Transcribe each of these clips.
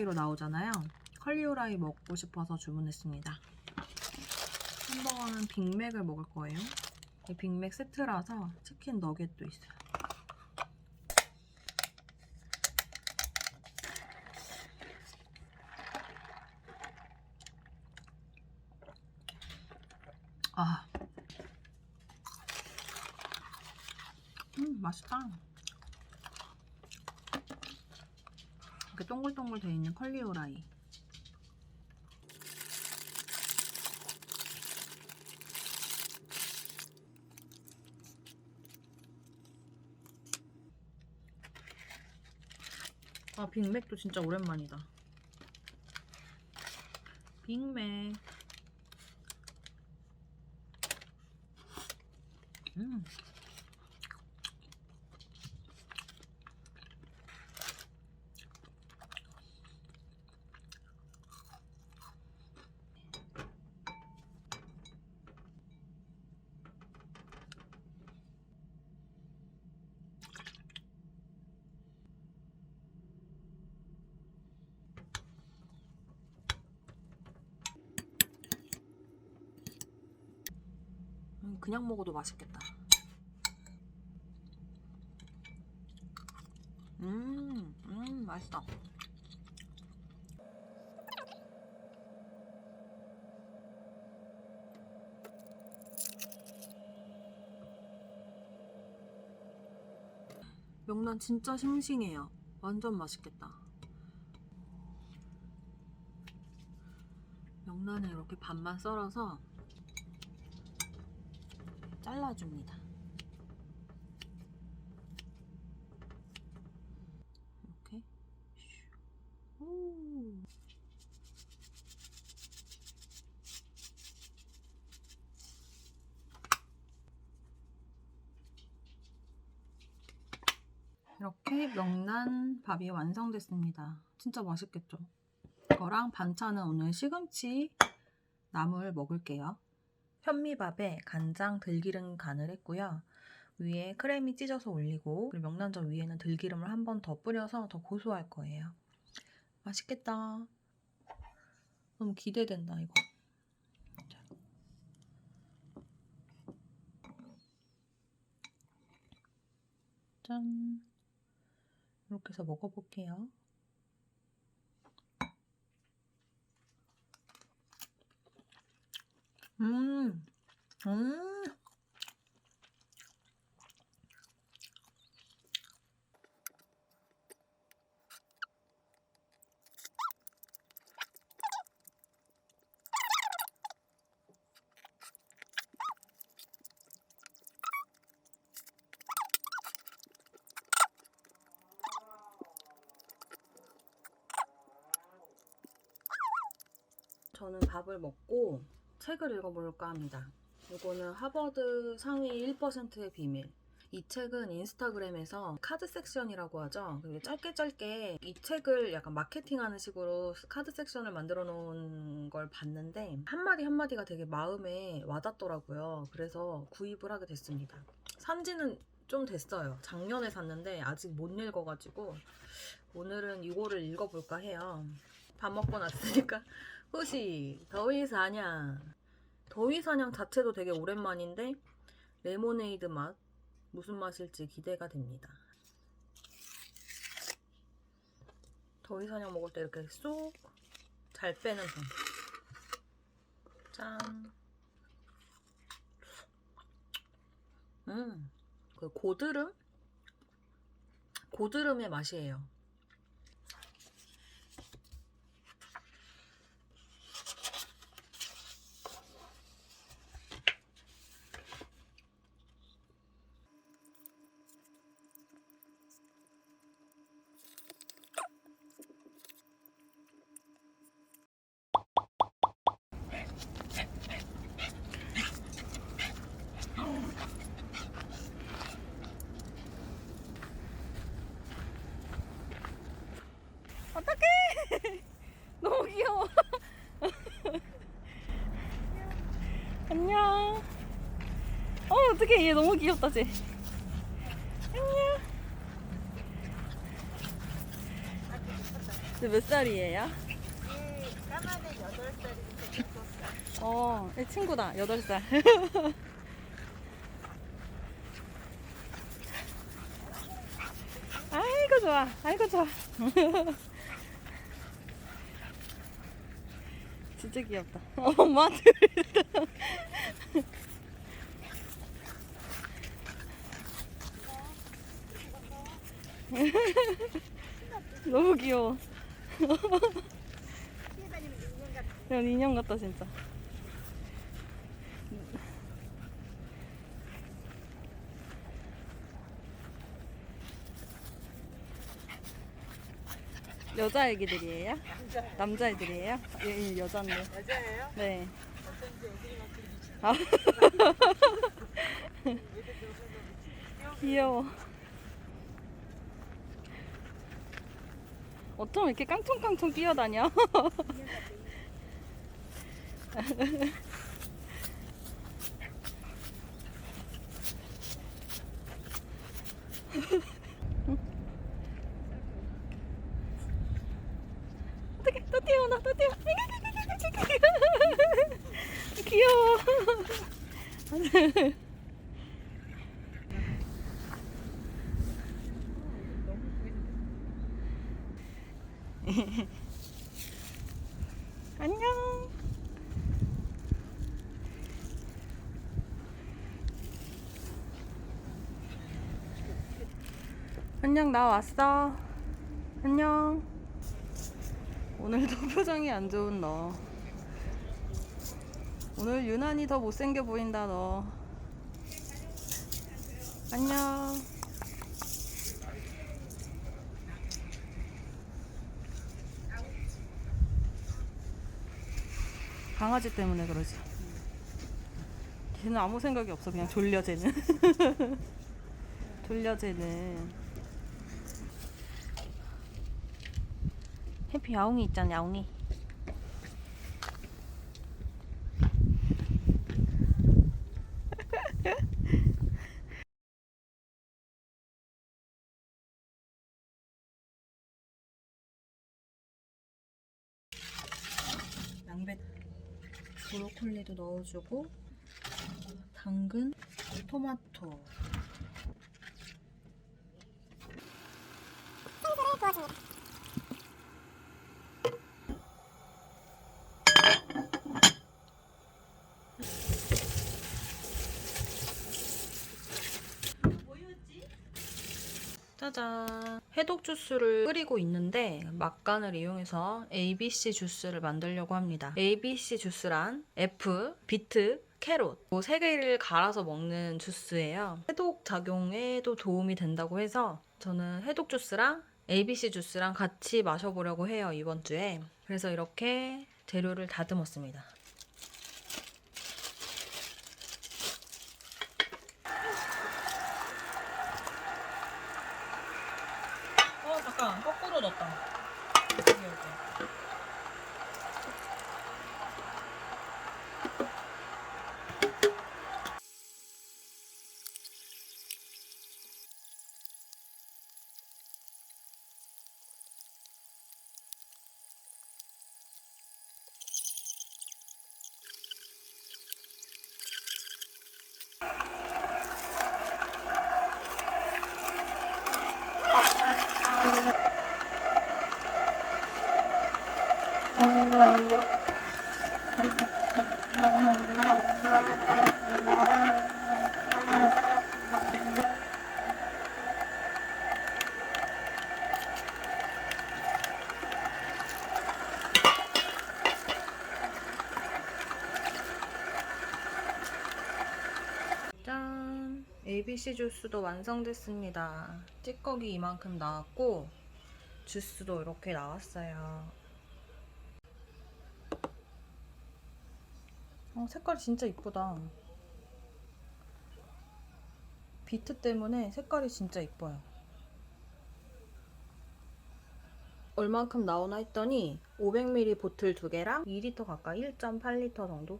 라이로 나오잖아요. 컬리 후라이 먹고 싶어서 주문했습니다. 햄버거는 빅맥을 먹을 거예요. 이 빅맥 세트라서 치킨 너겟도 있어요. 아, 음 맛있다. 이렇게 동글동글 돼 있는 컬리 후라이. 아 빅맥도 진짜 오랜만이다. 빅맥. 음. 그냥 먹어도 맛있겠다. 음, 음, 맛있다. 명란 진짜 싱싱해요. 완전 맛있겠다. 명란을 이렇게 반만 썰어서 잘라줍니다. 이렇게. 슈. 오. 이렇게 명란 밥이 완성됐습니다. 진짜 맛있겠죠? 이거랑 반찬은 오늘 시금치 나물 먹을게요. 현미밥에 간장, 들기름 간을 했고요. 위에 크림이 찢어서 올리고 명란젓 위에는 들기름을 한 번 더 뿌려서 더 고소할 거예요. 맛있겠다. 너무 기대된다 이거. 자. 짠. 이렇게 해서 먹어볼게요. 음, 음. 저는 밥을 먹고 책을 읽어볼까 합니다. 이거는 하버드 상위 1%의 비밀. 이 책은 인스타그램에서 카드 섹션이라고 하죠. 짧게 짧게 이 책을 약간 마케팅하는 식으로 카드 섹션을 만들어 놓은 걸 봤는데 한마디 한마디가 되게 마음에 와닿더라고요. 그래서 구입을 하게 됐습니다. 산지는 좀 됐어요. 작년에 샀는데 아직 못 읽어가지고 오늘은 이거를 읽어볼까 해요. 밥 먹고 났으니까 후시 더위 사냥 더위 사냥 자체도 되게 오랜만인데 레모네이드 맛 무슨 맛일지 기대가 됩니다. 더위 사냥 먹을 때 이렇게 쏙 잘 빼는 손. 짠. 음, 그 고드름? 고드름의 맛이에요. 어떡해! 너무 귀여워. 안녕. 얘 너무 귀엽다, 쟤. 안녕. 몇 살이에요? 까마귀 8살인데 좋겠어. 어, 이 친구다. 8살. 아이고 좋아. 아이고 좋아. 진짜 귀엽다. 엄마한테 그랬다. 너무 귀여워. 다니는 인형 같아. 그냥 인형 같다 진짜. 여자 애기들이에요? 남자. 남자 애들이에요? 예, 여자인데. 여자예요? 네. 어쩐지 애들이 막 아, 애들 너무 귀여워. 어쩜 이렇게 깡통깡통 뛰어다녀? 어떡해, 또 뛰어오나, 또 뛰어. 귀여워. 안녕. 안녕, 나 왔어. 안녕. 오늘도 표정이 안 좋은 너. 오늘 유난히 더 못생겨 보인다, 너. 안녕. 강아지 때문에 그러지. 걔는 아무 생각이 없어. 그냥 졸려, 쟤는. 졸려, 쟤는. 해피 야옹이 있잖아, 야옹이. 양배 브로콜리도 넣어주고 당근, 토마토. 짜잔. 해독 주스를 끓이고 있는데 막간을 이용해서 ABC 주스를 만들려고 합니다. ABC 주스란 F, 비트, 캐롯 이세 개를 갈아서 먹는 주스예요. 해독 작용에도 도움이 된다고 해서 저는 해독 주스랑 ABC 주스랑 같이 마셔보려고 해요 이번 주에. 그래서 이렇게 재료를 다듬었습니다. 어 잠깐 거꾸로 넣었다. 여기 여기. 짠! ABC 주스도 완성됐습니다. 찌꺼기 이만큼 나왔고 주스도 이렇게 나왔어요. 어, 색깔이 진짜 이쁘다. 비트 때문에 색깔이 진짜 이뻐요. 얼만큼 나오나 했더니 500ml 보틀 2개랑 2리터 가까이 1.8리터 정도?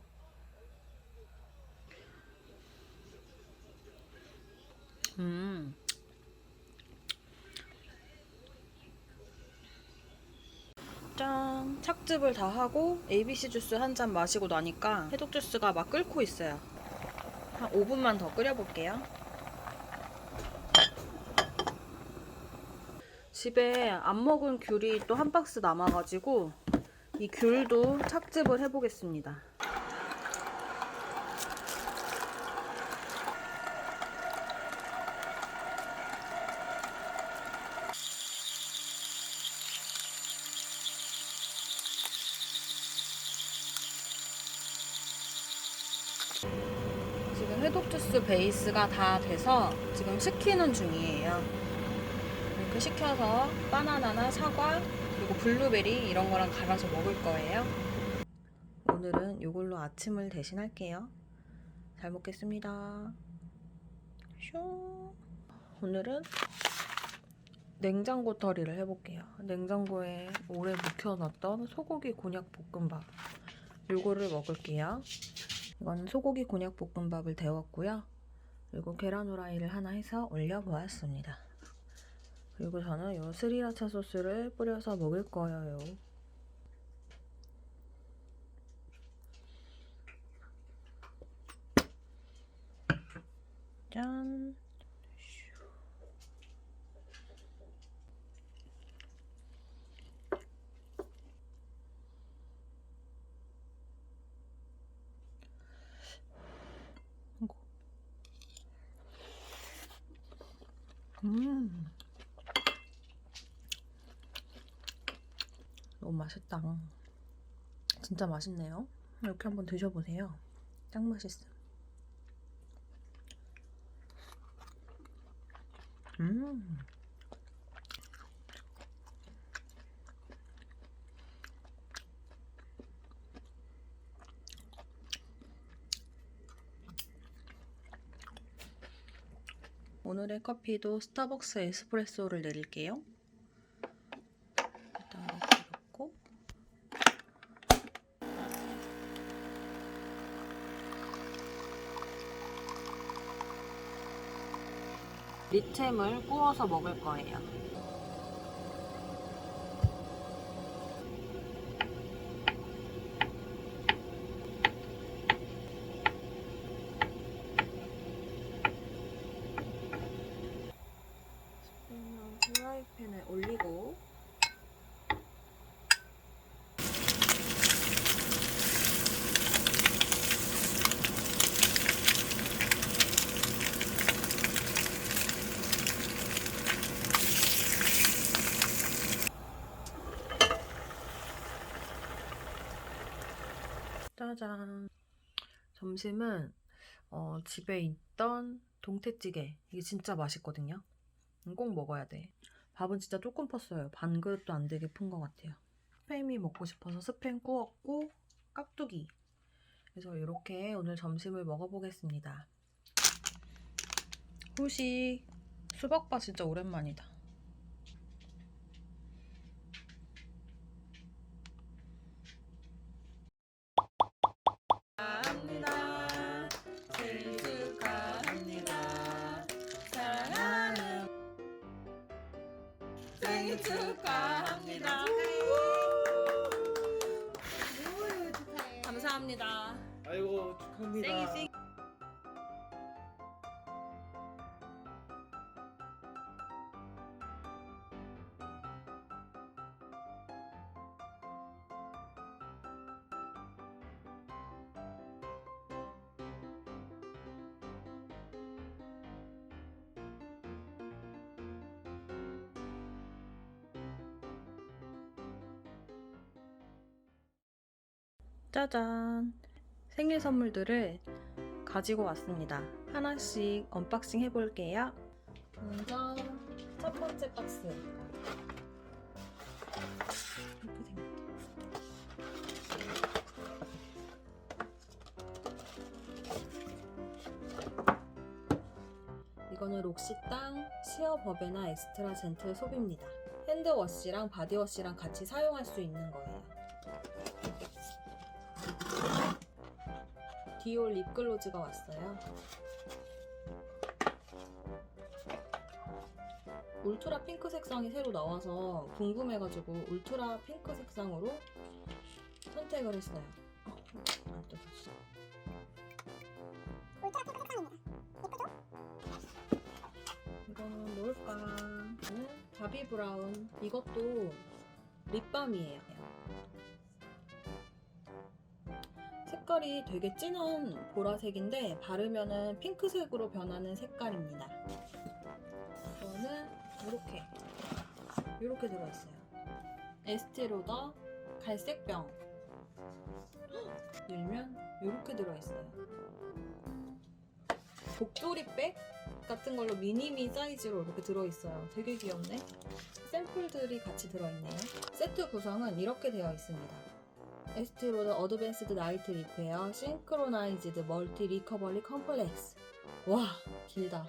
음. 짜잔 착즙을 다 하고 ABC 주스 한 잔 마시고 나니까 해독 주스가 막 끓고 있어요. 한 5분만 더 끓여볼게요. 집에 안 먹은 귤이 또 한 박스 남아가지고 이 귤도 착즙을 해보겠습니다 해독 주스 베이스가 다 돼서 지금 식히는 중이에요. 이렇게 식혀서 바나나나 사과 그리고 블루베리 이런 거랑 갈아서 먹을 거예요. 오늘은 이걸로 아침을 대신할게요. 잘 먹겠습니다. 슝. 오늘은 냉장고 털이를 해볼게요. 냉장고에 오래 묵혀놨던 소고기 곤약 볶음밥. 요거를 먹을게요. 이건 소고기 곤약 볶음밥을 데웠고요. 그리고 계란 후라이를 하나 해서 올려보았습니다. 그리고 저는 요 스리라차 소스를 뿌려서 먹을 거예요. 짠. 음. 너무 맛있다. 진짜 맛있네요. 이렇게 한번 드셔보세요. 짱 맛있어. 음. 오늘의 커피도 스타벅스 에스프레소를 내릴게요. 일단 이렇게 넣고 리템을 구워서 먹을 거예요. 그러면 프라이팬에 올리고 짜잔 점심은 어, 집에 있던 동태찌개 이게 진짜 맛있거든요 음, 꼭 먹어야 돼. 밥은 진짜 조금 펐어요. 반 그릇도 안 되게 푼 것 같아요. 스팸이 먹고 싶어서 스팸 구웠고 깍두기. 그래서 이렇게 오늘 점심을 먹어보겠습니다. 후식 수박밥 진짜 오랜만이다. 축하합니다. 감사합니다. 아이고 축하합니다. 생일 생일. 짜잔! 생일 선물들을 가지고 왔습니다. 하나씩 언박싱 해볼게요. 먼저 첫 번째 박스. 이렇게 생겼다. 이거는 록시땅 시어 버베나 엑스트라 젠틀 소비입니다. 핸드워시랑 바디워시랑 같이 사용할 수 있는 거예요. 디올 립글로즈가 왔어요. 울트라 핑크 색상이 새로 나와서 궁금해가지고 울트라 핑크 색상으로 선택을 했어요. 어, 안 뜯었어. 이거는 뭘까? 이거는 바비 브라운. 이것도 립밤이에요. 색깔이 되게 진한 보라색인데 바르면은 핑크색으로 변하는 색깔입니다. 이거는 이렇게 이렇게 들어있어요. 에스티로더 갈색병 헉! 열면 이렇게 들어있어요. 복도리백 같은 걸로 미니미 사이즈로 이렇게 들어있어요. 되게 귀엽네. 샘플들이 같이 들어있네요. 세트 구성은 이렇게 되어 있습니다. 에스티로더 어드밴스드 나이트 리페어 싱크로나이즈드 멀티 리커버리 컴플렉스. 와 길다.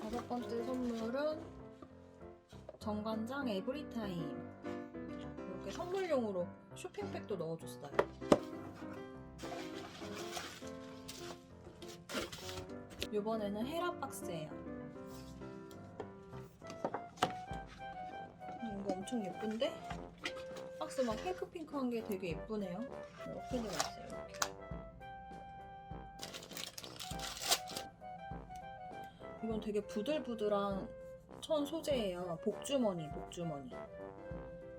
다섯 번째 선물은 정관장 에브리타임. 이렇게 선물용으로 쇼핑백도 넣어줬어요 이번에는 헤라 박스예요. 음, 이거 엄청 예쁜데? 박스 막 핑크핑크한 게 되게 예쁘네요. 이렇게 들어 있어요. 이렇게. 이건 되게 부들부들한 천 소재예요. 복주머니, 복주머니.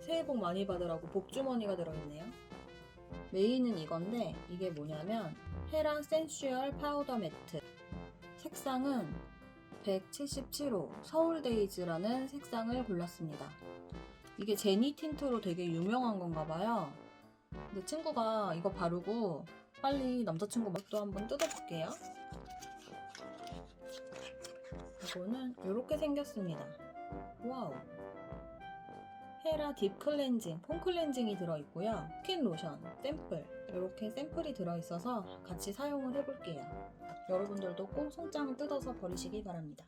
새해 복 많이 받으라고 복주머니가 들어있네요. 메인은 이건데 이게 뭐냐면 헤라 센슈얼 파우더 매트. 색상은 177호 서울데이즈라는 색상을 골랐습니다. 이게 제니 틴트로 되게 유명한 건가 봐요. 근데 친구가 이거 바르고 빨리 남자친구 맛도 한번 뜯어볼게요. 이거는 이렇게 생겼습니다. 와우. 헤라 딥 클렌징, 폼 클렌징이 들어있고요. 스킨 로션, 샘플 이렇게 샘플이 들어있어서 같이 사용을 해볼게요. 여러분들도 꼭 송장을 뜯어서 버리시기 바랍니다.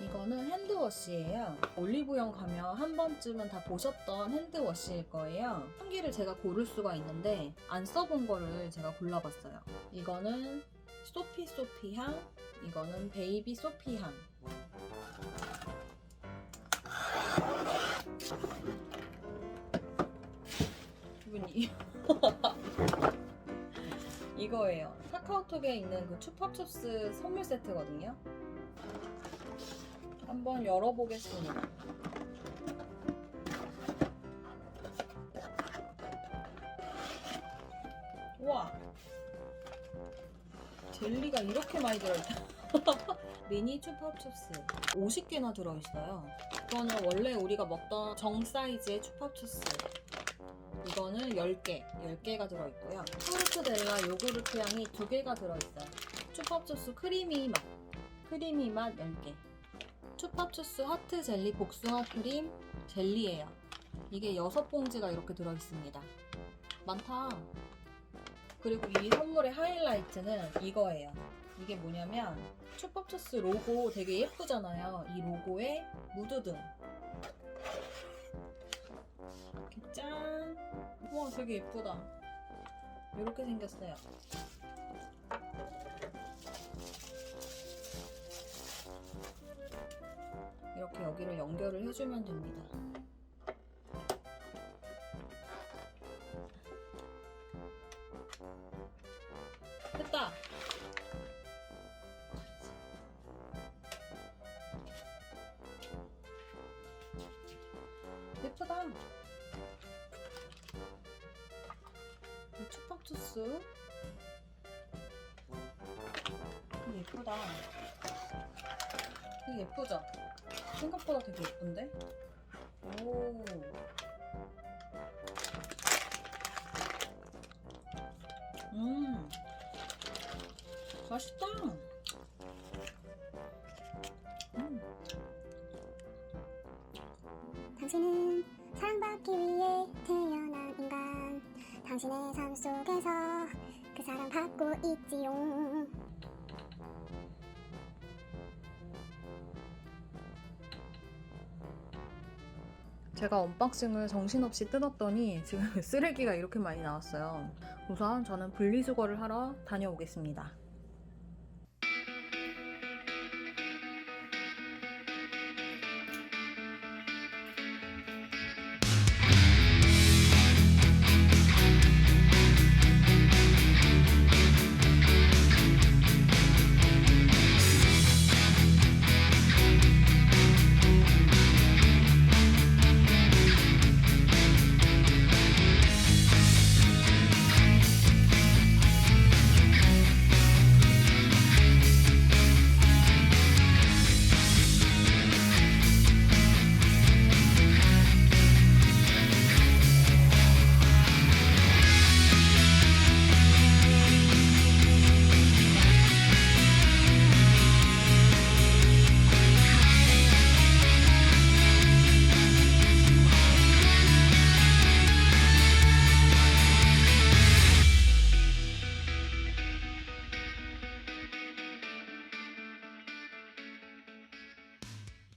이거는 핸드워시예요. 올리브영 가면 한 번쯤은 다 보셨던 핸드워시일 거예요. 향기를 제가 고를 수가 있는데 안 써본 거를 제가 골라봤어요. 이거는 소피 소피 향, 이거는 베이비 소피 향. 이 이거예요. 카카오톡에 있는 그 추팝춥스 선물 세트거든요. 한번 열어보겠습니다. 우와! 젤리가 이렇게 많이 들어있다. 미니 추팝춥스 50개나 들어있어요. 이거는 원래 우리가 먹던 정 사이즈의 추팝춥스. 이거는 10개, 10개가 들어있고요. 프루트델라 요구르트 향이 2개가 들어있어요. 추팝추스 크리미 맛, 크리미 맛 10개. 추팝추스 하트 젤리 복숭아 크림 젤리예요. 이게 6봉지가 이렇게 들어있습니다. 많다. 그리고 이 선물의 하이라이트는 이거예요. 이게 뭐냐면 추팝추스 로고 되게 예쁘잖아요. 이 로고에 무드등. 이렇게 짠. 우와 되게 예쁘다. 이렇게 생겼어요. 이렇게 여기를 연결을 해주면 됩니다. 됐다! 예쁘다! 이거 예쁘다. 되게 예쁘죠? 생각보다 되게 예쁜데? 오. 음. 맛있다. 당신의 삶 속에서 그 사랑 받고 있지요 제가 언박싱을 정신없이 뜯었더니 지금 쓰레기가 이렇게 많이 나왔어요. 우선 저는 분리수거를 하러 다녀오겠습니다.